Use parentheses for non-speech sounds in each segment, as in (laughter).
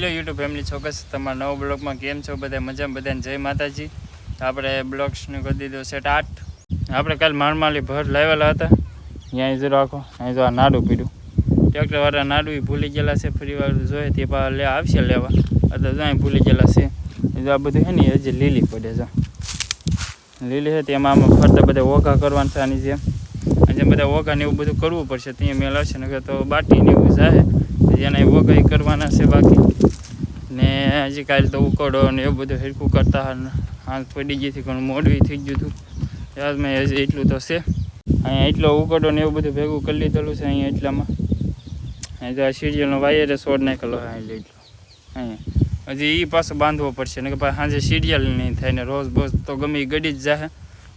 Hello YouTube family ચોક્કસ તમારા નવો બ્લોગમાં કેમ છો? બધા મજામાં? બધાને જય માતાજી. આપણે બ્લોગ્સનું કરી દીધું સેટ આઠ આપણે કાલ મારમાલી ભર લાવેલા હતા. ત્યાં જો રાખો અહીં જો આ નાડું પીડ્યું. ટ્રેક્ટરવાળા નાડું એ ભૂલી ગયેલા છે ફરી વાર જોઈએ તે પા લે આવશે લેવા. અથવા જો અહીં ભૂલી ગયેલા છે. જો આ બધું છે ને હજી લીલી પડે છે લીલી છે તેમાં આમાં ફરતા બધા ઓઘા કરવાના છે આની જેમ. જેમ બધા ઓઘા ને એવું બધું કરવું પડશે, ત્યાં મેળ આવશે, નકર તો બાટી ને એવું જાય એના ઓઘા કરવાના છે બાકી. ને હજી કાલે તો ઉકળો ને એવું બધું હેરકું કરતા હાથ પડી ગઈ હતી ઘણું મોડવી થઈ ગયું હતું. યાદ મેં હજી એટલું તો છે. અહીંયા એટલો ઉકળો ને એવું બધું ભેગું કરી લીધેલું છે અહીંયા એટલામાં. અહીં તો આ સિરિયલનો વાયર છોડ નાખેલો. અહીં લઈ લો અહીંયા. હજી એ પાછો બાંધવો પડશે ને કે ભાઈ સાંજે સિરિયલ નહીં થાય ને રોજ બોજ તો ગમે ગડી જ જાય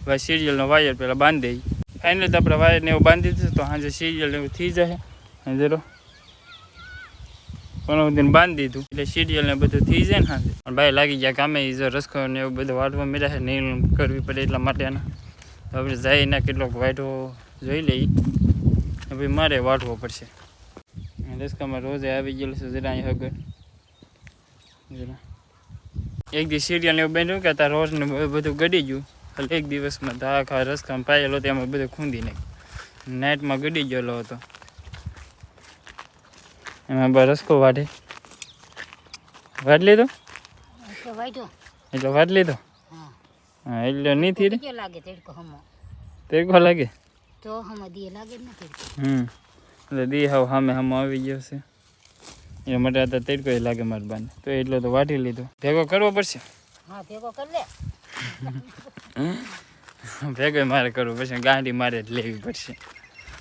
ભાઈ સિરિયલનો વાયર પહેલાં બાંધી ફાઇનલ તો આપણે વાયરને એવું બાંધી દીધું તો સાંજે સિરિયલ એવું થઈ જાય જરો ઘણું બાંધી દીધું. એટલે સિરિયલ ને બધું થઈ જાય ને સાંજે પણ ભાઈ લાગી ગયા કામે એ જો રસ્કો ને એવું બધું વાટવા મળ્યા છે, નહીં કરવી પડે એટલા માટેના તો આપણે કેટલોક વાટવો જોઈ લઈ હવે મારે વાટવો પડશે. રસ્કામાં રોજે આવી ગયેલો છે જરા અહીં આગળ જરા એક દિવસ સિરિયલ ને એવું બન્યું કે તાર રોજ ને બધું ગડી ગયું. એટલે એક દિવસમાં આખા રસકામાં પાયેલો તેમાં બધું ખૂંદી નાખ્યું. નાઇટમાં ગડી ગયેલો હતો. એમાં બરસકો રસકો વાઢે. વાઢ લીધો? એટલે વાઢ લીધો? હા. એટલે નહીં કેવો લાગે તડકો લાગે? તો હમો દીએ લાગે ને હમ. એટલે દી હાવ સામે સામે આવી ગયો છે. એ માટે આ તો એ લાગે મારા બાને. તો એટલો તો વાટી લીધો. ભેગો કરવો પડશે? હા ભેગો કર લે. ભેગો મારે કરવો પડશે. ગાડી મારે જ લેવી પડશે.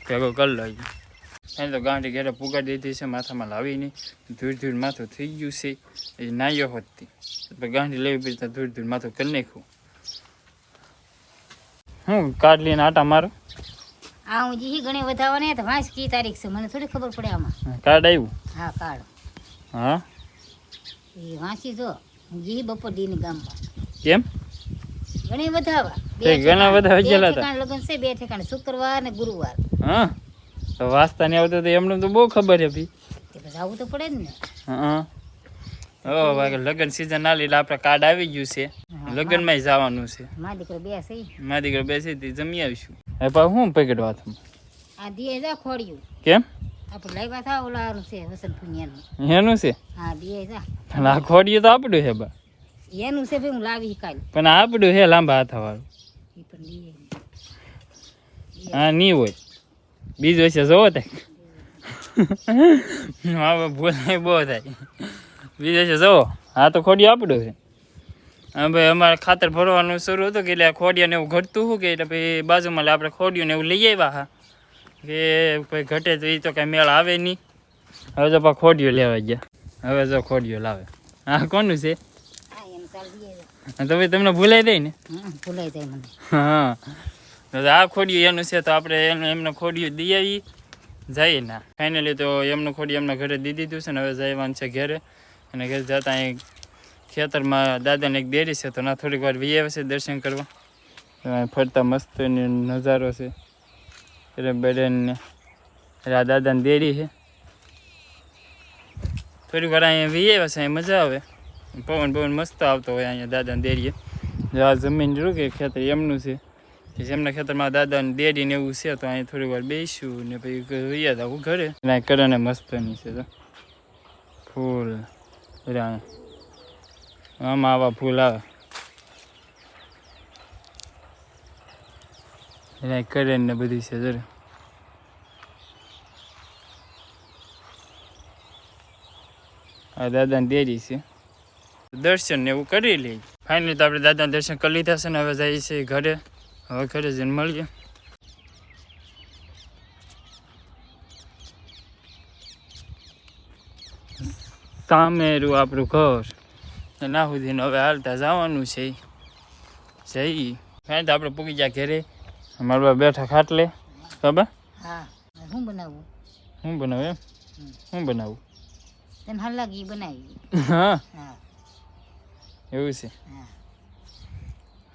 ભેગો કરી લો એને તો ગાંડી ઘરે પુગાડી દીધી છે માથામાં લાવી નહીં. ધૂળ ધૂળ માથું થઈ ગયું છે. એ નાયો હોતી તો. લેવી પડી ધૂળ ધૂળ માથું કરી નાખ્યું. હું કાર્ડ લઈને આટા મારો. હા હું જી ઘણી વધારવાની તો વાંચ કી તારીખ છે? મને થોડી ખબર પડે આમાં. કાર્ડ આવ્યું હા કાર્ડ. હા? એ વાંચી જો જી બપોર દીની ગામમાં. કેમ? ઘણી વધાવા ઘણા વધાવા હતા. ઠેકાણ છે બે ઠેકાણ શુક્રવાર ને ગુરુવાર. હા? તો વાંચતા નહીં આવતું તો એમને તો બહુ ખબર છે જવું તો પડે જ ને. હા. ઓ ભાઈ લગ્ન સીઝન ના એટલે આપણે કાર્ડ આવી ગયું છે. લગ્નમાં જવાનું છે. મારા દીકરો બે છે. મારી દીકરી બેસી તે જમી આવીશું. હવે પા હું પેકેટ હાથમાં? આ દીએ જા ખોડ્યું. કેમ? આપણે લાવ્યા થા ઓલાનું છે વસન ફુનિયાનું એનું છે? હા દીએ જા પણ આ ખોડિયું તો આપણું છે બા. એનું છે ભાઈ હું લાવી કાલ. પણ આપણું છે લાંબા હાથવાળું. એ પણ દીએ હા નહીં હોય. બીજું છે જોવો તે? (laughs) હા ભૂલાય બહુ થાય. બીજું છે જોવો? હા તો ખોડિયું આપણું છે. હા ભાઈ અમારે ખાતર ભરવાનું શરૂ હતું કે એટલે ખોડિયાને એવું ઘટતું હતું કે એટલે ભાઈ બાજુમાં આપણે ખોડિયું ને એવું લઈ આવ્યા હા. કે ભાઈ ઘટે તો એ તો કાંઈ મેળ આવે નહીં. હવે તો પા ખોડિયું લેવા ગયા. હવે જો ખોડિયું લાવે. હા કોનું છે? તો ભાઈ તમને ભૂલાઈ દઈ ને? ભૂલાઈ જાય મને. હા. તો આ ખોડિયું એનું છે તો આપણે એને એમને ખોડિયું દઈ આવી જઈએ ના. ફાઇનલી તો એમનું ખોડિયું એમના ઘરે દઈ દીધું છે ને હવે જવાનું છે ઘરે. અને ઘરે જતા અહીં ખેતરમાં દાદાને એક ડેરી છે તો ના, થોડીક વાર વી આવે છે દર્શન કરવા. ફરતા મસ્ત નજારો છે. એટલે બેડેનને આ દાદાની ડેરી છે. થોડીક વાર અહીંયા વી આવે છે અહીં મજા આવે. પવન પવન મસ્ત આવતો હોય અહીંયા દાદાની ડેરીએ આ જમીન રહ્યું કે ખેતર એમનું છે. જેમના ખેતરમાં દાદા ને ડેડી ને એવું છે તો અહીં થોડી વાર બેસીશું ને પછી રહ્યા હતા ઘરે. અને ને મસ્તની છે તો. ફૂલ બધા આમાં આવા ફૂલ આવે. એના કરે ને બધી છે જરા. આ દાદાની ડેરી છે. દર્શન ને એવું કરી લઈ ફાઇનલી તો આપણે દાદાને દર્શન કરી લીધા છે ને હવે જઈએ છીએ ઘરે. હવે ઘરે જઈને મળીએ. સામેરું આપણું ઘર. ના સુધી હવે હાલતા જવાનું છે. જઈ ફાઇન તો આપણે પૂગી ગયા ઘરે અમારા બા બેઠા ખાટલે. બાબા? હા. હું બનાવું? શું બનાવું એમ? શું બનાવું? તને હાલ લાગી બનાવી. હા. હા. એવું છે. હા.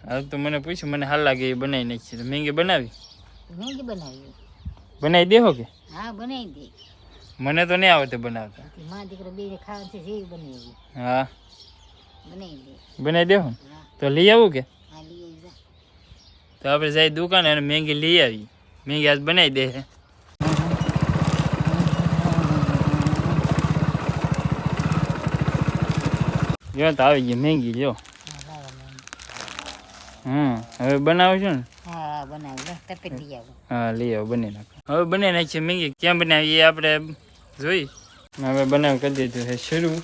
હવે તો મને પૂછ્યું મને હાલ લાગે એ બનાવી નાખી તો મેંગે બનાવી? મેગી બનાવી બનાવી દેહો કે? હા બનાવી દે. મને તો નહીં આવડતું બનાવતા. માં દીકરો બે જે ખાવાનું છે જેવી બનાવી. હા. બનાવી દે. બનાવી દેવું ને? હા. તો લઈ આવું કે? આ લઈ આવી જા. તો આપણે જઈ દુકાને અને મેંગી લઈ આવી મેંગી આજ બનાવી દે છે જો તો આવી ગઈ મેંગી લ્યો. હા લાવો મેં. હમ હવે બનાવજો ને? હા બનાવી. લઈ આવું. હા લઈ આવો બની નાખો. હવે બની નાખીએ મેંગી. ક્યાં બનાવી એ આપણે જોઈ? હવે બનાવ કરી દીધું છે શરૂ.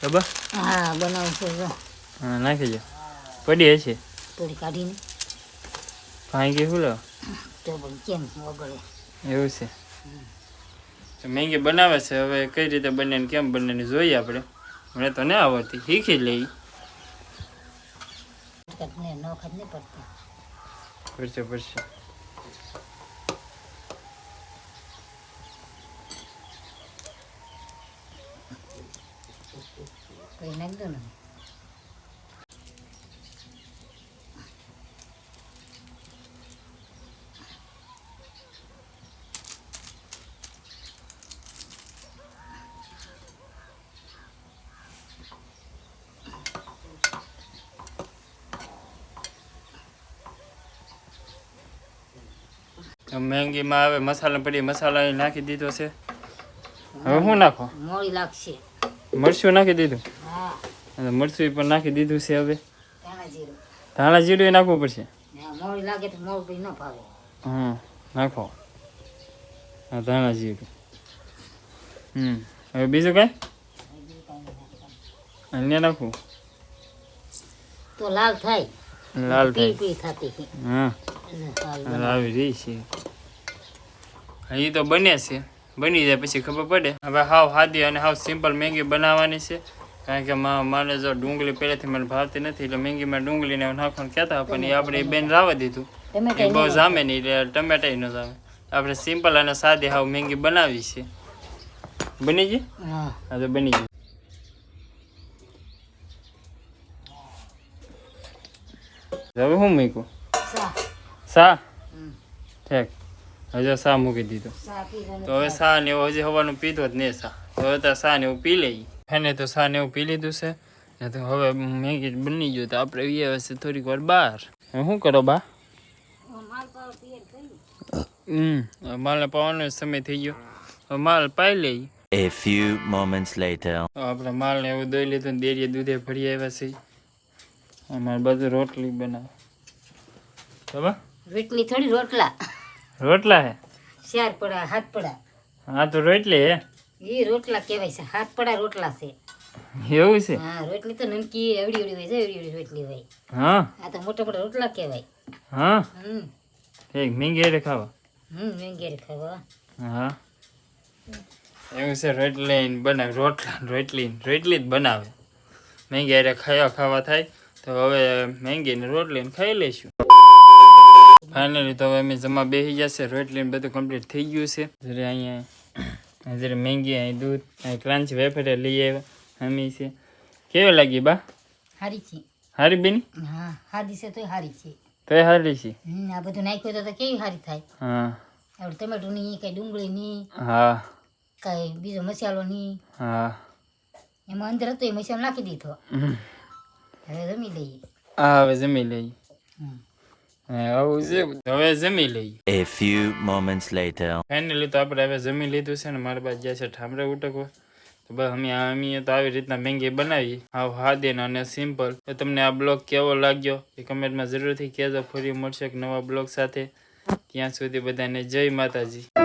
બરાબર હા બનાવું જો. હા નાખી દો. પડી હશે? પડી કાઢીને. ભાંગી શું લો? તો કેમ વગડે? એવું છે. તો મેંગી બનાવે છે હવે કઈ રીતે બને કેમ બને જોઈએ આપણે. મને તો નહીં આવડતી. શીખી જ લઈ ને નોખત નહીં પડતી પડશે પડશે પછી નાખી દો ને મેંગીમાં હવે મસાલા પડી મસાલા નાખી દીધો છે. હવે શું નાખો? મોળી લાગશે. મરચું નાખી દીધું? હા. અને મરચું પણ નાખી દીધું છે હવે. ધાણા જીરું. નાખવું પડશે? હા લાગે તો મોડું ન ભાવે હમ નાખો. હા ધાણા જીરું. હમ હવે બીજું કઈ? અન્ય નાખવું તો લાલ થાય. લાલ થાય. હા. આવી રહી છે. હા, એ તો બને છે. બની જાય પછી ખબર પડે. હવે હાવ હાદી અને હાવ સિમ્પલ મેંગી બનાવવાની છે. કારણ કે મારે જો ડુંગળી પહેલેથી મને ભાવતી નથી એટલે મેંગીમાં ડુંગળીને ને નાખવાનું કહેતા પણ એ આપણે બેન રાવા દીધું. એ બહુ જામે નહીં એટલે ટમેટા ન જામે. આપણે સિમ્પલ અને સાદી હાવ મેંગી બનાવી છે. બની ગઈ? હા. હા તો બની ગઈ. હવે શું મૂક્યું? સા? ઠેક. હજુ સા મૂકી દીધું. તો હવે સા ને એવું હજી હવાનું પીધો જ નહીં સા. તો હવે તો સા ને એવું પી લઈ ફેને તો સા ને એવું પી લીધું છે. ને તો હવે મેગી બની ગયું તો આપણે વીએ હશે થોડીક વાર બહાર. શું કરો બા? હમ. હવે માલને પાવાનો સમય થઈ ગયો. હવે માલ પાઈ લઈ. A few moments later. તો આપણે માલને એવું દોઈ લીધું ને ડેરીએ દૂધે ભરી આવ્યા છે અમારે બધું રોટલી બનાવે બરાબર રોટલી થોડી રોટલા. રોટલા હે? ચાર પડા હાથ પડા. હા તો રોટલી હે? એ રોટલા કહેવાય છે. હાથ પડા રોટલા છે. એવું છે? હા રોટલી તો નમકી એવડી એવડી હોય છે એવડી એવડી રોટલી હોય. હા? આ તો મોટા મોટા રોટલા કહેવાય. હા? હમ. ઠીક મેંગી ખાવા? હમ મેંગેર ખાવા. હા. એવું છે રોટલી બનાવે રોટલા રોટલી રોટલી જ બનાવે. મેંગી હારે ખાવા ખાવા થાય તો હવે મેંગી ને રોટલી ને ખાઈ લઈશું. ફાઇનલી તો હવે અમે જમા બેસી જશે રોટલી ને બધું કમ્પ્લીટ થઈ ગયું છે. જ્યારે અહીંયા જ્યારે મેંગી અહીં દૂધ અહીં ક્રાંચ વેફરે લઈ આવ્યા. અમે છે. કેવી લાગી બા? હારી છે. હારી બેન? હા હારી છે તોય હારી છે. તો હારી છે? આ બધું નાખ્યું તો કેવી હારી થાય? હા. આપણે ટમેટોની કઈ નહીં હા. કઈ બીજો મસાલો નહીં હા. એમાં અંદર હતો એ મસાલો નાખી દીધો. હવે જમી લઈએ. હા હવે જમી લઈએ. હમ. આવું છે હવે જમી લઈ A few moments later. Finally તો આપણે હવે જમી લીધું છે ને મારા બાદ જાય છે ઠામરે ઉટકવા તો બસ અમે અમે તો આવી રીતના મેંગી બનાવી. હાવ હાદેન અને સિમ્પલ. તો તમને આ બ્લોગ કેવો લાગ્યો? એ કમેન્ટમાં જરૂરથી કહેજો. ફરી મળશે એક નવા બ્લોગ સાથે. ત્યાં સુધી બધાને જય માતાજી.